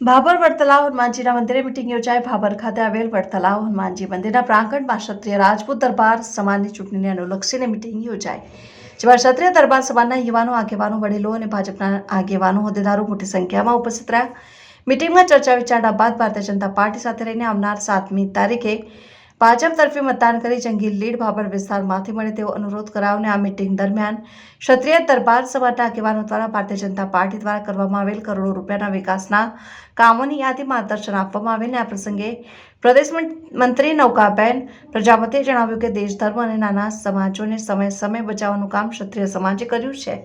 ભાભર વડતલાવ હનુમાનજીના મંદિરે મિટિંગ યોજાઈ. ભાભર ખાતે આવેલ વડતલાવ હનુમાનજી મંદિરના પ્રાંગણમાં ક્ષત્રિય રાજપૂત દરબાર સમાજની ચૂંટણીને અનુલક્ષીને મિટિંગ યોજાઈ. જેમાં ક્ષત્રિય દરબાર સમાજના યુવાનો, આગેવાનો, વડીલો અને ભાજપના આગેવાનો, હોદ્દેદારો મોટી સંખ્યામાં ઉપસ્થિત રહ્યા. મિટિંગમાં ચર્ચા વિચારણા બાદ ભારતીય જનતા પાર્ટી સાથે રહીને આવનાર સાતમી તારીખે ભાજપ તરફી મતદાન કરી જંગી લીડ ભાભર વિસ્તારમાંથી મળે તેવો અનુરોધ કરાવને આ મિટિંગ દરમિયાન ક્ષત્રિય દરબાર સભાના આગેવાનો દ્વારા ભારતીય જનતા પાર્ટી દ્વારા કરવામાં આવેલ કરોડો રૂપિયાના વિકાસના કામોની યાદી માર્ગદર્શન આપવામાં આવેલ આ પ્રસંગે પ્રદેશ મંત્રી નૌકાબેન પ્રજાપતિએ જણાવ્યું કે દેશ ધર્મ અને નાના સમાજોને સમય સમય બચાવવાનું કામ ક્ષત્રિય સમાજે કર્યું છે.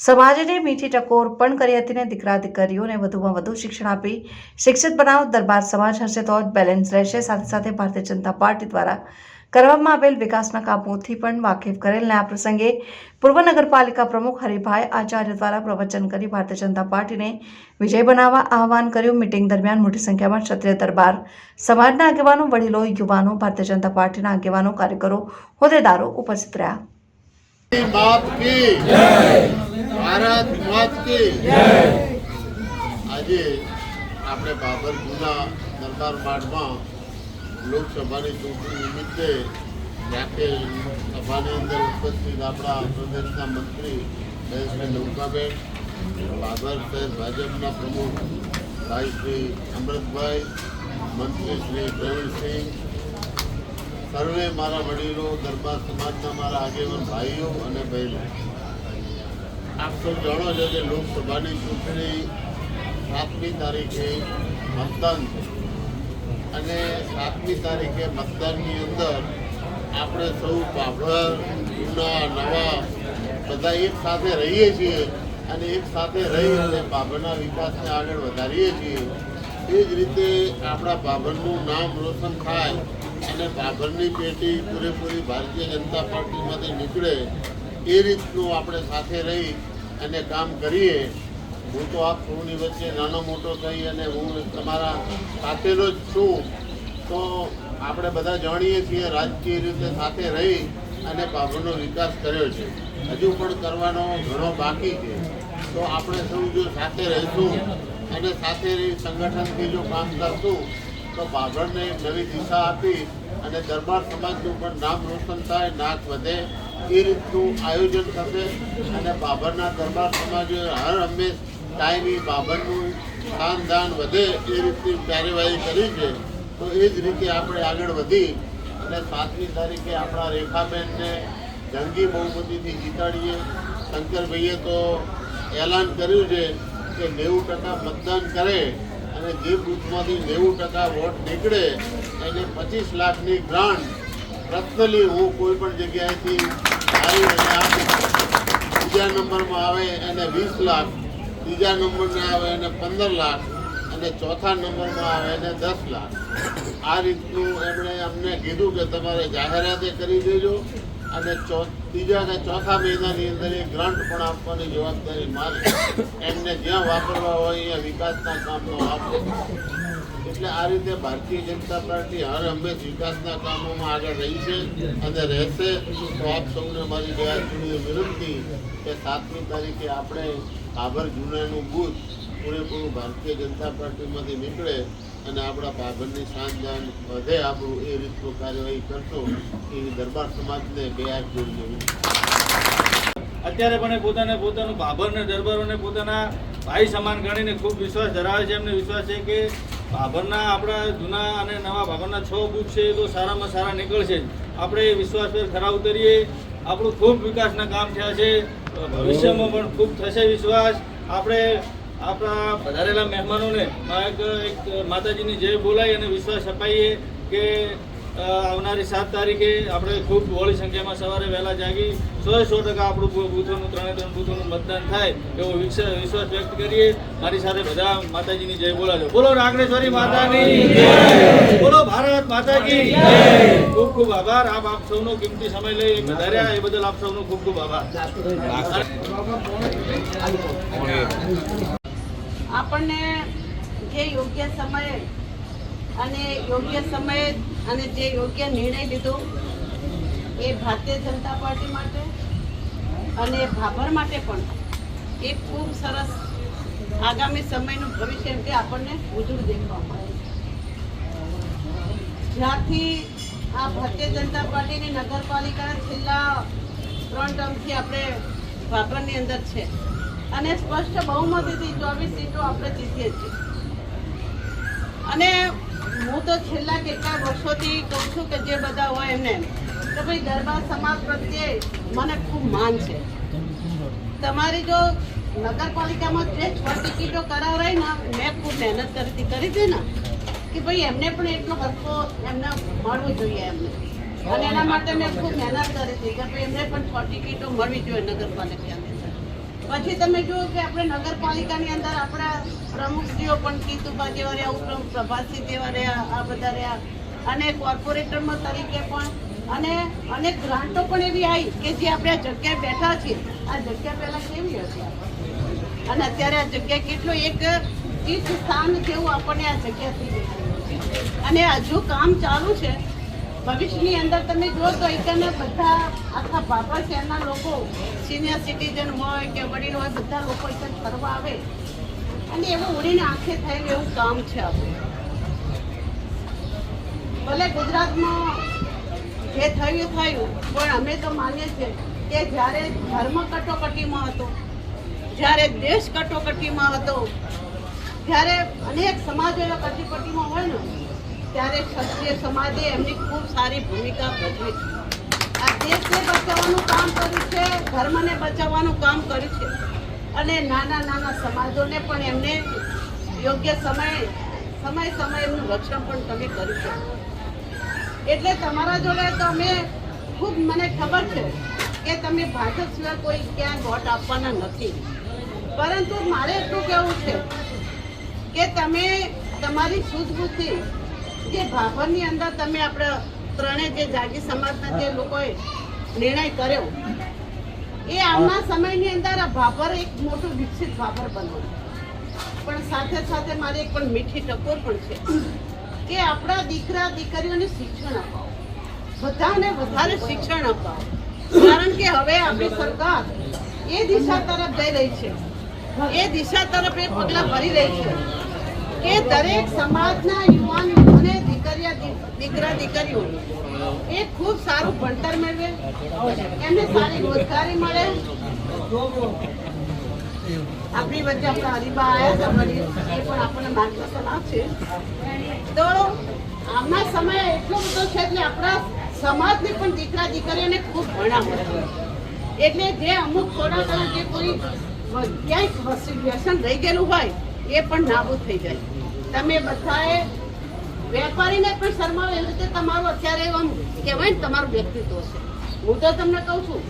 સમાજને મીઠી ટકોર પણ કરી હતી ને દીકરા દીકરીઓને વધુમાં વધુ શિક્ષણ આપી. શિક્ષિત બનાવ દરબાર સમાજ હશે તો જ બેલેન્સ રહેશે. સાથે સાથે ભારતીય જનતા પાર્ટી દ્વારા કરવામાં આવેલ વિકાસના કામોથી પણ વાકેફ કરેલ કરેલને આ પ્રસંગે પૂર્વ નગરપાલિકા પ્રમુખ હરિભાઈ આચાર્ય દ્વારા પ્રવચન કરી ભારતીય જનતા પાર્ટીને વિજય બનાવવા આહવાન કર્યું. મિટિંગ દરમિયાન મોટી સંખ્યામાં ક્ષત્રિય દરબાર સમાજના આગેવાનો, વડીલો, યુવાનો, ભારતીય જનતા પાર્ટીના આગેવાનો, કાર્યકરો, હોદ્દેદારો ઉપસ્થિત રહ્યા. ભારત માત કી આજે આપણે બાબર ગુના દરબાર માર્ગમાં લોકસભાની ચૂંટણી નિમિત્તે જાતે સભાની અંદર ઉપસ્થિત આપણા પ્રદેશના મંત્રી જયશ્રી નૌકાબેન બાબર શહેર ભાજપના પ્રમુખ ભાઈ શ્રી અમૃતભાઈ મંત્રી શ્રી પ્રવીણસિંહ સર્વે મારા વડીલો દરબાર સમાજના મારા આગેવાન ભાઈઓ અને બહેનો. આપ સૌ જાણો છો કે લોકસભાની ચૂંટણી સાતમી તારીખે મતદાન છે. અને સાતમી તારીખે મતદાનની અંદર આપણે સૌ બાભર જૂના, નવા બધા એક સાથે રહીએ છીએ અને એક સાથે રહી અને બાભરના વિકાસને આગળ વધારીએ છીએ. એ જ રીતે આપણા બાભરનું નામ રોશન થાય અને બાભરની પેટી પૂરેપૂરી ભારતીય જનતા પાર્ટીમાંથી નીકળે, એ રીતનું આપણે સાથે રહી અને કામ કરીએ, હું તો આપ સૌની વચ્ચે નાનો મોટો થઈ અને હું તમારા સાથેનો જ છું, તો આપણે બધા જાણીએ છીએ રાજકીય રીતે સાથે રહી અને બાબરનો વિકાસ કર્યો છે. હજુ પણ કરવાનો ઘણો બાકી છે. તો આપણે સૌ જો સાથે રહીશું અને સાથે રહી સંગઠનથી જો કામ કરશું, તો બાબરને નવી દિશા આપી અને દરબાર સમાજનું પણ નામ રોશન થાય, નાક વધે એ રીતનું આયોજન થશે અને બાબરના દરબાર સમાજે હર હંમેશ ટાઈમી બાબરનું સ્થાન, દાન વધે એ રીતની કાર્યવાહી કરી છે. તો એ જ રીતે આપણે આગળ વધી અને સાતમી તારીખે આપણા રેખાબેનને જંગી બહુમતીથી જીતાડીએ. શંકરભાઈએ તો એલાન કર્યું છે કે નેવું ટકા મતદાન કરે અને જે બૂથમાંથી નેવું ટકા વોટ નીકળે, એને પચીસ લાખની ગ્રાન્ટ. પર્સનલી હું કોઈ પણ જગ્યાએથી બીજા નંબરમાં આવે એને વીસ લાખ, ત્રીજા નંબરને આવે એને પંદર લાખ, અને ચોથા નંબરમાં આવે એને દસ લાખ. આ રીતનું એમણે અમને કીધું કે તમારે જાહેરાતે કરી દેજો અને ત્રીજા અને ચોથા મહિનાની અંદર એ ગ્રાન્ટ પણ આપવાની જવાબદારી મારી. એમને જ્યાં વાપરવા હોય, અહીંયા વિકાસના કામો આપો. એટલે આ રીતે ભારતીય જનતા પાર્ટી હર હંમેશ વિકાસના કામોમાં આગળ રહી છે અને રહેશે. તો આપ સૌને મારી જોડીને વિનંતી કે સાતમી તારીખે આપણે ભાભર જૂનાનું બૂથ પૂરેપૂરું ભારતીય જનતા પાર્ટીમાંથી નીકળે અને આપણા બાબરની શાનદાન વધે આપણું એ રીતનું કાર્યવાહી કરશો એવી દરબાર સમાજને બે હાથ જોડી લેવી અત્યારે પણ એ પોતાને પોતાનું બાબરને દરબારોને પોતાના ભાઈ સમાન ગણીને ખૂબ વિશ્વાસ ધરાવે છે. એમને વિશ્વાસ છે કે બાબરના આપણા જૂના અને નવા ભાભરના છ બુક છે એ તો સારામાં સારા નીકળશે જ. આપણે વિશ્વાસ પર ખરા ઉતરીએ આપણું ખૂબ વિકાસના કામ થયા છે. ભવિષ્યમાં પણ ખૂબ થશે વિશ્વાસ. આપણે આપણા વધારેલા મહેમાનોને એક માતાજીની જય બોલાય અને વિશ્વાસ અપાઈએ કે આવનારી સાત તારીખે આપણે ખૂબ બહોળી સંખ્યામાં સવારે વહેલા જાગી સો સો ટકા આપણું બૂથોનું, ત્રણે ત્રણ બૂથોનું મતદાન થાય એવો વિશ્વ- વિશ્વાસ વ્યક્ત કરીએ. મારી સાથે બધા માતાજીની જય. બોલાજો બોલો. નાગેશ્વરી માતાની બોલો, ભારત માતાજી. ખૂબ ખૂબ આભાર. આપ આપ સૌનો કિંમતી સમય લઈ વધાર્યા એ બદલ આપ સૌનો ખૂબ ખૂબ આભાર. આપણને જે યોગ્ય સમયે અને યોગ્ય સમયે અને જે યોગ્ય નિર્ણય લીધો એ ભારતીય જનતા પાર્ટી માટે અને ભાભર માટે પણ એ ખૂબ સરસ આગામી સમયનું ભવિષ્ય રીતે આપણને ઉજળું દેખવા મળે જ્યાંથી આ ભારતીય જનતા પાર્ટીની નગરપાલિકા છેલ્લા ત્રણ ટર્મથી આપણે ભાભરની અંદર છે. અને સ્પષ્ટ બહુમતીથી ચોવીસ સીટો આપણે જીતીએ છીએ. અને હું તો છેલ્લા કેટલા વર્ષોથી કહું છું કે જે બધા હોય એમને કે ભાઈ, દરબાર સમાજ પ્રત્યે મને ખૂબ માન છે. તમારી જો નગરપાલિકામાં જે છ ટિકિટો કરાવરાય ને, મેં ખૂબ મહેનત કરી હતી કરી હતી ને, કે ભાઈ, એમને પણ એટલો હસ્તો એમને મળવો જોઈએ એમને. અને એના માટે મેં ખૂબ મહેનત કરી હતી કે ભાઈ, એમને પણ છ ટિકિટો મળવી જોઈએ નગરપાલિકાની અંદર. પછી તમે જુઓ કે આપણે નગરપાલિકાની અંદર આપણા પ્રમુખશ્રીઓ પણ કીતુબા જેવા રહ્યા ઉપરાંત પ્રભાતસિંહ જેવા રહ્યા આ બધા રહ્યા અને કોર્પોરેટરમાં તરીકે પણ અને અનેક ગ્રાન્ટો પણ એવી આવી કે જે આપણે આ જગ્યાએ બેઠા છીએ. આ જગ્યા પહેલાં કેવી હતી અને અત્યારે આ જગ્યા કેટલો એક તીર્થ સ્થાન જેવું આપણને આ જગ્યા થઈ ગઈ અને હજુ કામ ચાલુ છે. ભવિષ્યની અંદર તમે જો તો અહીંના બધા આખા બાપા શહેરના લોકો સિનિયર સિટીઝન હોય કે વડીલ હોય, બધા લોકો અહીં ફરવા આવે. ભલે ગુજરાતમાં જે થયું થયું, પણ અમે તો માનીએ છીએ કે જ્યારે ધર્મ કટોકટીમાં હતો, જ્યારે દેશ કટોકટીમાં હતો, જ્યારે અનેક સમાજો એવા કટોકટીમાં હોય ને, ત્યારે ક્ષત્રિય સમાજે એમની ખૂબ સારી ભૂમિકા ભજવી છે. આ દેશને બચાવવાનું કામ કર્યું છે, ધર્મને બચાવવાનું કામ કર્યું છે. અને નાના નાના સમાજોને પણ એમને યોગ્ય સમય સમય સમય એમનું રક્ષણ પણ તમે કરી શકો. એટલે તમારા જોડે અમે ખૂબ, મને ખબર છે કે તમે ભાજપ સિવાય કોઈ ક્યાં વોટ આપવાના નથી. પરંતુ મારે એટલું કહેવું છે કે તમે તમારી સૂઝબૂઝથી જે ભાભરની અંદર તમે આપણે ત્રણેય જે જાગી સમાજના જે લોકોએ નિર્ણય કર્યો એ આવનાર સમયની અંદર આ ભાભર એક મોટું વિકસિત ભાભર બન્યો પણ સાથે સાથે મારી એક પણ મીઠી ટકોર પણ છે કે આપણા દીકરા, દીકરીઓને શિક્ષણ અપાવો. બધાને વધારે શિક્ષણ અપાવો. કારણ કે હવે આપણી સરકાર એ દિશા તરફ જઈ રહી છે. એ દિશા તરફ એ પગલાં ભરી રહી છે કે દરેક સમાજના યુવાન અને દીકરીયા દીકરા દીકરીઓ એ ખૂબ સારું ભણતર મેળવે. એમને સારી રોજગારી મળે. આપણી વચ્ચે આપણા હરીબા આવ્યા હતા એ પણ આપણને માર્ગદર્શન આપશે. તો આમના સમય એટલો બધો છે એટલે આપણા સમાજને પણ દીકરા દીકરીઓને ખૂબ ભણાવે એટલે જે અમુક થોડા ઘણા જે કોઈ વસ્તુ વ્યસન રહી ગયેલું હોય, એ પણ નાબૂદ થઈ જાય. તમે બધાએ વેપારીને પણ શરમાવે એવી રીતે તમારું અત્યારે એમ કહેવાય ને, તમારું વ્યક્તિત્વ છે. હું તો તમને કહું છું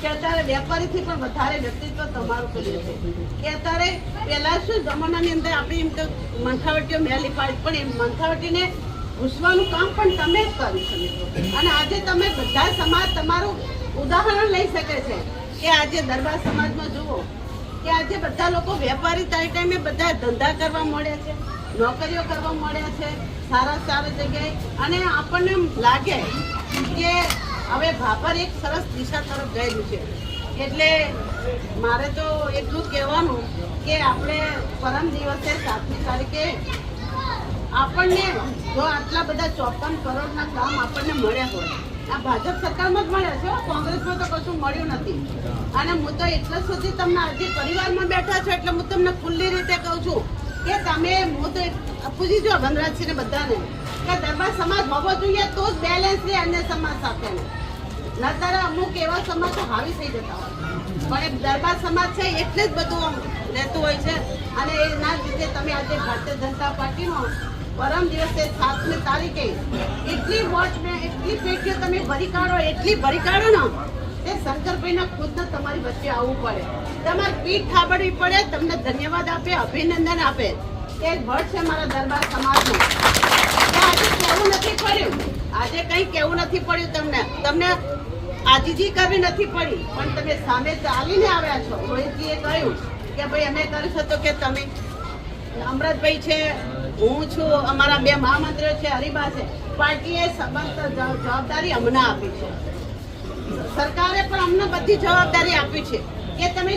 કે અત્યારે વેપારીથી પણ વધારે વ્યક્તિત્વ તમારું કર્યું છે. કે અત્યારે પહેલા શું જમાનાની અંદર આપણે એમ કે મંથાવટીઓ મેલી પાડી પણ એ મંથાવટીને ઘૂસવાનું કામ પણ તમે જ કર્યું છે. મિત્રો અને આજે તમે બધા સમાજ તમારું ઉદાહરણ લઈ શકે છે કે આજે દરબાર સમાજમાં જુઓ કે આજે બધા લોકો વેપારી તારી ટાઈમે બધા ધંધા કરવા મળ્યા છે. નોકરીઓ કરવા મળ્યા છે સારા સારા જગ્યાએ. અને આપણને લાગે કે હવે ભાપર એક સરસ દિશા તરફ ગયેલું છે. એટલે મારે તો એટલું કહેવાનું કે આપણે પરમ દિવસે સાતમી તારીખે આપણને જો આટલા બધા ચોપન કરોડના કામ આપણને મળ્યા હોય આ ભાજપ સરકારમાં જ મળ્યા છે કોંગ્રેસમાં તો કશું મળ્યું નથી. અને હું તો એટલે સુધી તમને આજે પરિવારમાં બેઠા છો એટલે હું તમને ખુલ્લી રીતે કહું છું કે તમે હું તો પૂછી જો વનરાજસિંહને બધાને, કે દરબાર સમાજ હોવો જોઈએ તો જ બેલેન્સ રહે અન્ય સમાજ સાથે. નતર અમુક એવા સમાજ તો હાવી થઈ જતા હોય. પણ દરબાર સમાજ છે એટલે જ બધું રહેતું હોય છે. અને એના લીધે તમે આજે ભારતીય જનતા પાર્ટીનો પરમ દિવસે સાતમી તારીખે એટલી વોટ મેં એટલી પેટીઓ તમે ભરી કાઢો, એટલી ભરી કાઢો ને તે શંકરભાઈના ખુદને તમારી વચ્ચે આવવું પડે. તમારી પીઠ થાબડવી પડે, તમને ધન્યવાદ આપે, અભિનંદન આપે. એ વટ છે મારા દરબાર સમાજનું. કે આજે કેવું નથી પડ્યું? આજે કંઈ કેવું નથી પડ્યું તમને? તમને આજીજી કરવી નથી પડી? પણ તમે સામે ચાલીને આવ્યા છો. રોહિતજીએ કહ્યું કે ભાઈ, અમે કરીશું તો કે તમે અમૃતભાઈ છે, હું છું, અમારા બે મહામંત્રીઓ છે, હરિબા છે. પાર્ટીએ સંબંધ જવાબદારી અમને આપી છે. સરકારે પણ અમને બધી જવાબદારી આપી છે કે તમે